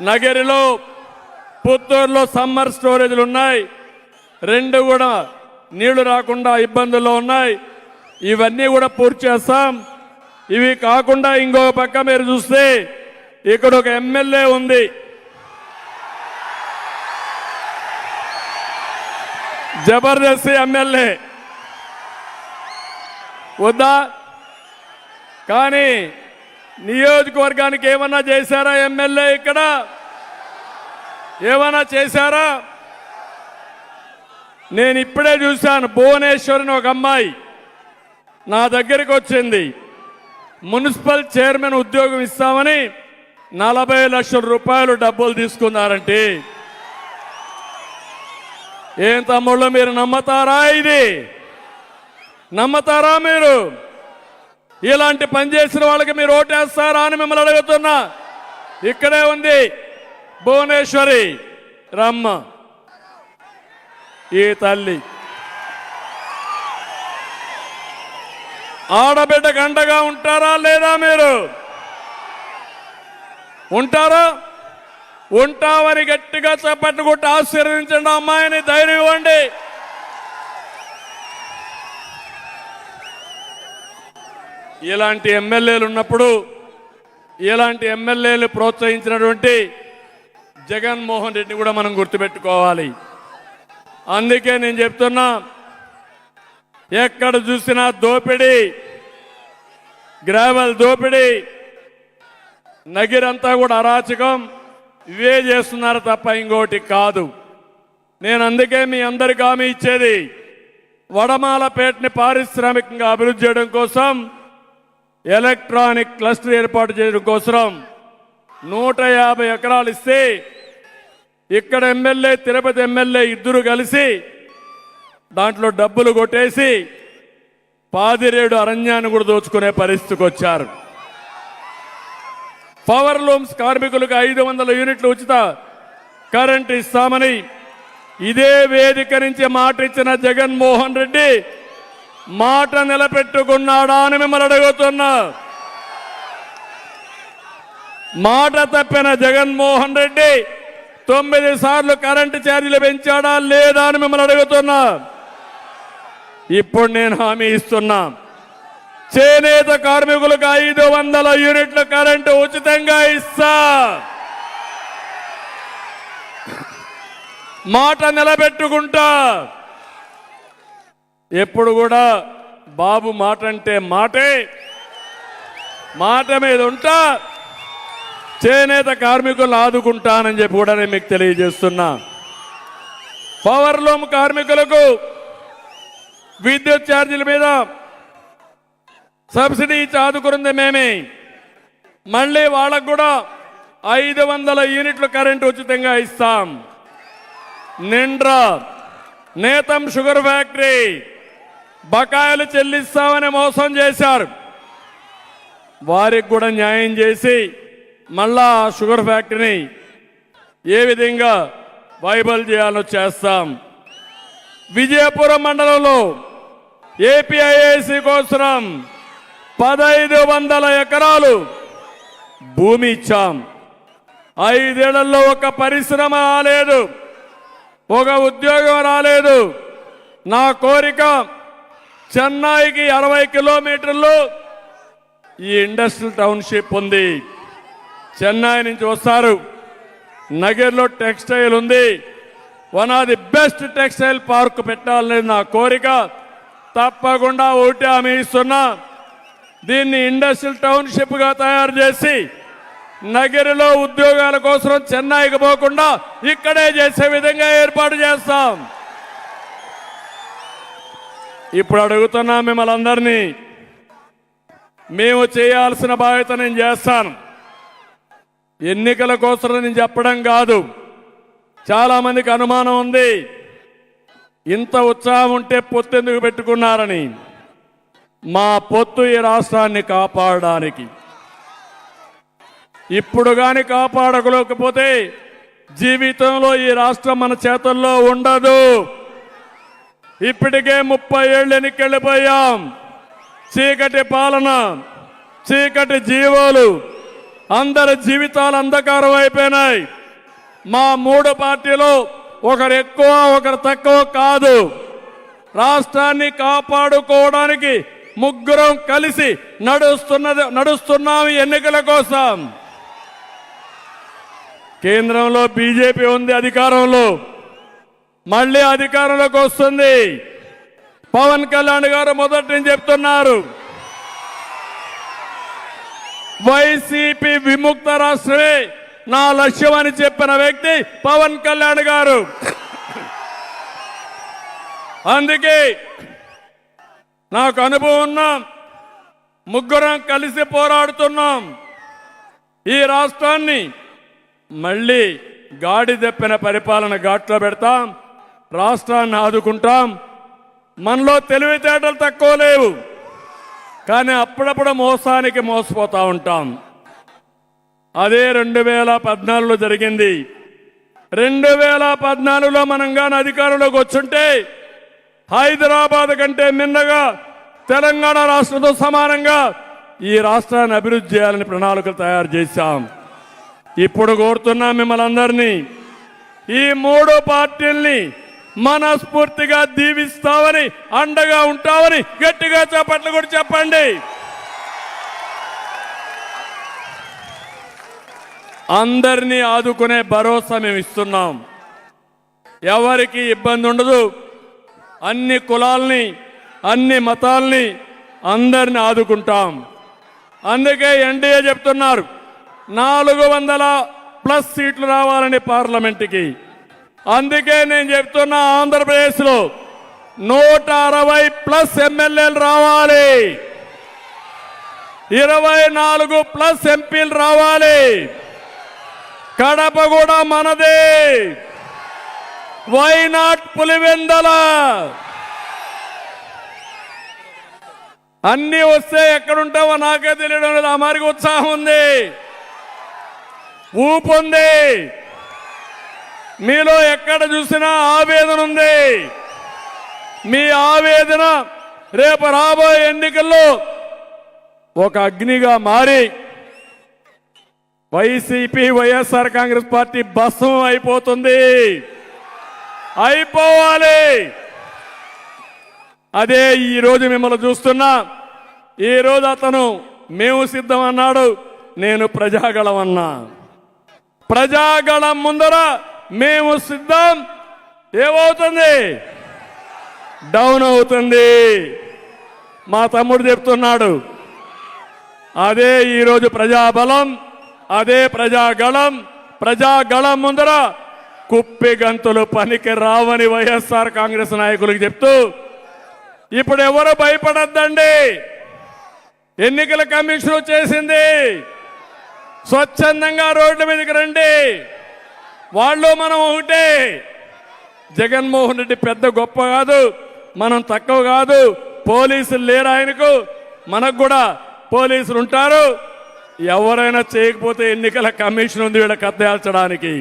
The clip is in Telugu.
నగరిలో పుత్తూరులో సమ్మర్ స్టోరేజ్లు ఉన్నాయి. రెండు కూడా నీళ్ళు రాకుండా ఇబ్బందుల్లో ఉన్నాయి. ఇవన్నీ కూడా పూర్తి చేస్తాం. ఇవి కాకుండా ఇంకో పక్క మీరు చూస్తే ఇక్కడ ఒక ఎమ్మెల్యే ఉంది. జబర్దస్త్ ఎమ్మెల్యే. వద్దా? కానీ నియోజకవర్గానికి ఏమన్నా చేశారా ఎమ్మెల్యే ఇక్కడ? ఏమన్నా చేశారా? నేను ఇప్పుడే చూశాను భువనేశ్వరిని ఒక అమ్మాయి నా దగ్గరికి వచ్చింది. మున్సిపల్ చైర్మన్ ఉద్యోగం ఇస్తామని నలభై లక్షల రూపాయలు డబ్బులు తీసుకున్నారంటే. ఏం తమ్ముళ్ళు మీరు నమ్మతారా ఇది? నమ్మతారా మీరు? ఇలాంటి పని చేసిన వాళ్ళకి మీరు ఓటేస్తారా అని మిమ్మల్ని అడుగుతున్నా. ఇక్కడే ఉంది భువనేశ్వరి రమ్మ. ఈ తల్లి. ఆడబిడ్డ గండగా ఉంటారా లేదా మీరు? ఉంటారా? ఉంటామని గట్టిగా చప్పట్లు కొట్టి ఆశీర్వదించండి అమ్మాయిని ధైర్యం ఇవ్వండి. ఇలాంటి ఎమ్మెల్యేలు ఉన్నప్పుడు ఇలాంటి ఎమ్మెల్యేలు ప్రోత్సహించినటువంటి జగన్మోహన్ రెడ్డిని కూడా మనం గుర్తుపెట్టుకోవాలి. అందుకే నేను చెప్తున్నా ఎక్కడ చూసినా దోపిడీ గ్రావెల్ దోపిడీ నగిరంతా కూడా అరాచకం ఇవే చేస్తున్నారు తప్ప ఇంకోటి కాదు. నేను అందుకే మీ అందరికి హామీ ఇచ్చేది వడమాలపేటని పారిశ్రామికంగా అభివృద్ధి చేయడం కోసం ఎలక్ట్రానిక్ క్లస్టర్ ఏర్పాటు చేయడం కోసం నూట యాభై ఎకరాలు ఇస్తే ఇక్కడ ఎమ్మెల్యే తిరుపతి ఎమ్మెల్యే ఇద్దరు కలిసి దాంట్లో డబ్బులు కొట్టేసి పాదిరేడు అరణ్యాన్ని కూడా దోచుకునే పరిస్థితికి వచ్చారు. పవర్ లూమ్స్ కార్మికులకు ఐదు వందల యూనిట్లు ఉచిత కరెంట్ ఇస్తామని ఇదే వేదిక నుంచి మాట ఇచ్చిన జగన్మోహన్ రెడ్డి మాట నిలబెట్టుకున్నాడా అని మిమ్మల్ని అడుగుతున్నా. మాట తప్పిన జగన్మోహన్ రెడ్డి తొమ్మిది సార్లు కరెంటు ఛార్జీలు పెంచాడా లేదా అని మిమ్మల్ని అడుగుతున్నా. ఇప్పుడు నేను హామీ ఇస్తున్నా. చేనేత కార్మికులకు ఐదు వందల యూనిట్ల కరెంటు ఉచితంగా ఇస్తా. మాట నిలబెట్టుకుంటా. ఎప్పుడు కూడా బాబు మాట అంటే మాటే. మాట మీద ఉంటా చేనేత కార్మికులను ఆదుకుంటానని చెప్పి కూడా నేను మీకు తెలియజేస్తున్నా. పవర్లూమ్ కార్మికులకు విద్యుత్ ఛార్జీల మీద సబ్సిడీ ఇచ్చి ఆదుకున్నది మేమే. మళ్ళీ వాళ్ళకు కూడా ఐదు వందల యూనిట్లు కరెంటు ఉచితంగా ఇస్తాం. నిండ్రా నేతం షుగర్ ఫ్యాక్టరీ బకాయిలు చెల్లిస్తామని మోసం చేశారు. వారికి కూడా న్యాయం చేసి మళ్ళా ఆ షుగర్ ఫ్యాక్టరీని ఏ విధంగా వైబల్ చేయాలో చేస్తాం. విజయపురం మండలంలో ఏపీఐఏసీ కోసం పదైదు వందల ఎకరాలు భూమి ఇచ్చాం. ఐదేళ్ళలో ఒక పరిశ్రమ రాలేదు. ఒక ఉద్యోగం రాలేదు. నా కోరిక చెన్నైకి అరవై కిలోమీటర్లు ఈ ఇండస్ట్రియల్ టౌన్షిప్ ఉంది. చెన్నై నుంచి వస్తారు. నగర్లో టెక్స్టైల్ ఉంది. One of the best textile park పెట్టాలనేది నా కోరిక. తప్పకుండా ఒకటి హామీ ఇస్తున్నా. దీన్ని ఇండస్ట్రియల్ టౌన్షిప్గా తయారు చేసి నగరిలో ఉద్యోగాల కోసం చెన్నైకి పోకుండా ఇక్కడే చేసే విధంగా ఏర్పాటు చేస్తాం. ఇప్పుడు అడుగుతున్నా మిమ్మల్ని అందరినీ. మేము చేయాల్సిన బాధ్యత నేను చేస్తాను. ఎన్నికల కోసం నేను చెప్పడం కాదు. చాలామందికి అనుమానం ఉంది. ఇంత ఉత్సాహం ఉంటే పొత్తు ఎందుకు పెట్టుకున్నారని. మా పొత్తు ఈ రాష్ట్రాన్ని కాపాడడానికి. ఇప్పుడు కానీ కాపాడకలేకపోతే జీవితంలో ఈ రాష్ట్రం మన చేతుల్లో ఉండదు. ఇప్పటికే ముప్పై ఏళ్ళు ఎన్నికెళ్ళిపోయాం చీకటి పాలన చీకటి జీవాలు అందరి జీవితాలు అంధకారం అయిపోయినాయి. మా మూడు పార్టీలు ఒకరు ఎక్కువ ఒకరు తక్కువ కాదు. రాష్ట్రాన్ని కాపాడుకోవడానికి ముగ్గురం కలిసి నడుస్తున్నది నడుస్తున్నాం ఎన్నికల కోసం. కేంద్రంలో బీజేపీ ఉంది అధికారంలో. మళ్ళీ అధికారంలోకి వస్తుంది. పవన్ కళ్యాణ్ గారు మొదటి నుంచి చెప్తున్నారు. వైసీపీ విముక్త రాష్ట్రమే నా లక్ష్యం అని చెప్పిన వ్యక్తి పవన్ కళ్యాణ్ గారు. అందుకే నాకు అనుభవం ఉన్నాం ముగ్గురం కలిసి పోరాడుతున్నాం. ఈ రాష్ట్రాన్ని మళ్ళీ గాడి తెప్పిన పరిపాలన ఘాట్లో పెడతాం. రాష్ట్రాన్ని ఆదుకుంటాం. మనలో తెలివితేటలు తక్కువ లేవు. కానీ అప్పుడప్పుడు మోసానికి మోసపోతా ఉంటాం. అదే రెండు వేల పద్నాలుగులో జరిగింది. రెండు వేల పద్నాలుగులో మనం కానీ అధికారంలోకి వచ్చుంటే హైదరాబాద్ కంటే మిన్నగా తెలంగాణ రాష్ట్రంతో సమానంగా ఈ రాష్ట్రాన్ని అభివృద్ధి చేయాలని ప్రణాళికలు తయారు చేశాం. ఇప్పుడు కోరుతున్నాం మిమ్మల్ని అందరినీ. ఈ మూడు పార్టీల్ని మనస్ఫూర్తిగా దీవిస్తావని అండగా ఉంటామని గట్టిగా చేపట్లు కూడా చెప్పండి. అందరినీ ఆదుకునే భరోసా మేము ఇస్తున్నాం. ఎవరికి ఇబ్బంది ఉండదు. అన్ని కులాల్ని అన్ని మతాల్ని అందరిని ఆదుకుంటాం. అందుకే ఎన్డీఏ చెప్తున్నారు నాలుగు వందల ప్లస్ సీట్లు రావాలని పార్లమెంట్కి. అందుకే నేను చెప్తున్నా ఆంధ్రప్రదేశ్లో నూట అరవై ప్లస్ ఎమ్మెల్యేలు రావాలి. ఇరవై నాలుగు ప్లస్ ఎంపీలు రావాలి. కడప కూడా మనదే. Why not Pulivendula. అన్ని వస్తే ఎక్కడుంటావో నాకే తెలియడం లేదు. ఆ ఉత్సాహం ఉంది. ఊపు ఉంది. మీలో ఎక్కడ చూసినా ఆవేదన ఉంది. మీ ఆవేదన రేపు రాబోయే ఎన్నికల్లో ఒక అగ్నిగా మారి వైసీపీ వైఎస్ఆర్ కాంగ్రెస్ పార్టీ భస్మం అయిపోతుంది. అయిపోవాలి. అదే ఈరోజు మిమ్మల్ని చూస్తున్నా. ఈ రోజు అతను మేము సిద్ధమన్నాడు నేను ప్రజాగళం అన్నా. ప్రజాగళం ముందర మేము సిద్ధం. ఏమవుతుంది? డౌన్ అవుతుంది. మా తమ్ముడు చెప్తున్నాడు అదే ఈరోజు ప్రజాబలం అదే ప్రజాగళం ప్రజాగళం ముందర కుప్పి గంతులు పనికి రావని వైఎస్ఆర్ కాంగ్రెస్ నాయకులకు చెప్తూ ఇప్పుడు ఎవరు భయపడద్దండి? ఎన్నికల కమిషన్ చేసింది స్వచ్ఛందంగా రోడ్ల మీదకి రండి. వాళ్ళు మనం ఒకటే. జగన్మోహన్ రెడ్డి పెద్ద గొప్ప కాదు మనం తక్కువ కాదు పోలీసులు లేరు ఆయనకు మనకు కూడా పోలీసులు ఉంటారు. ఎవరైనా చేయకపోతే ఎన్నికల కమిషన్ ఉంది వీళ్ళ కత్తేల్చడానికి